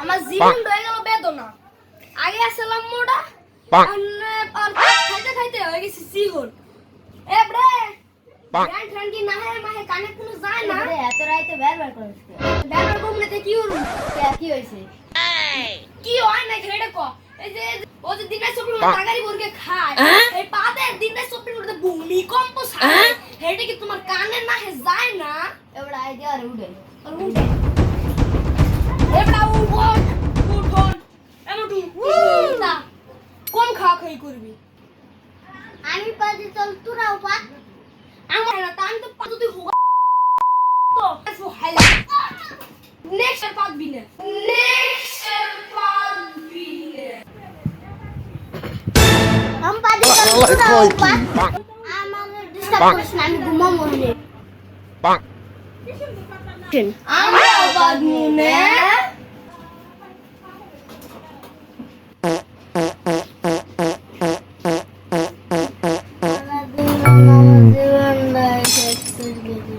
আমার জীবন হয়ে গেল বেদনা। আগে আসলাম আর খাইতে খাইতে হয়ে গেছে। কি না হে মাহে কানে কোনো যায় না? আরে এত রাইতে বের বের করিস কে? ব্যান্ড কমনেতে কি হলো কি হইছে? কি হয় না খেড়ে ক এই যে ও যে দিনে সপিং বাহ। তাগারি বর্গে খায় এই পাতে দিনে সপিং করতে ভূমিকম্প ছাড়ে। হেডে কি তোমার কানে না হে যায় না? আইডিয়া আর উড়ে আর উঠে। এবড়া উঠোন উঠোন এমন উঠা। কোন খাওয়া খাই করবি। আমি পাজি চল তুরাও পা। আমার না তা আমি তো পাতো তুই হোগা তো এসো হাইলা নেক্সট আর পাতবি না। নেক্সট আর পাতবি না। আমি পাজি চল তুরাও পা। আমার ডিস্টার্ব করিস না আমি ঘুমাবো রে bonk, আমরা পাতবো না আমার জীবনটা শেষ করে দিল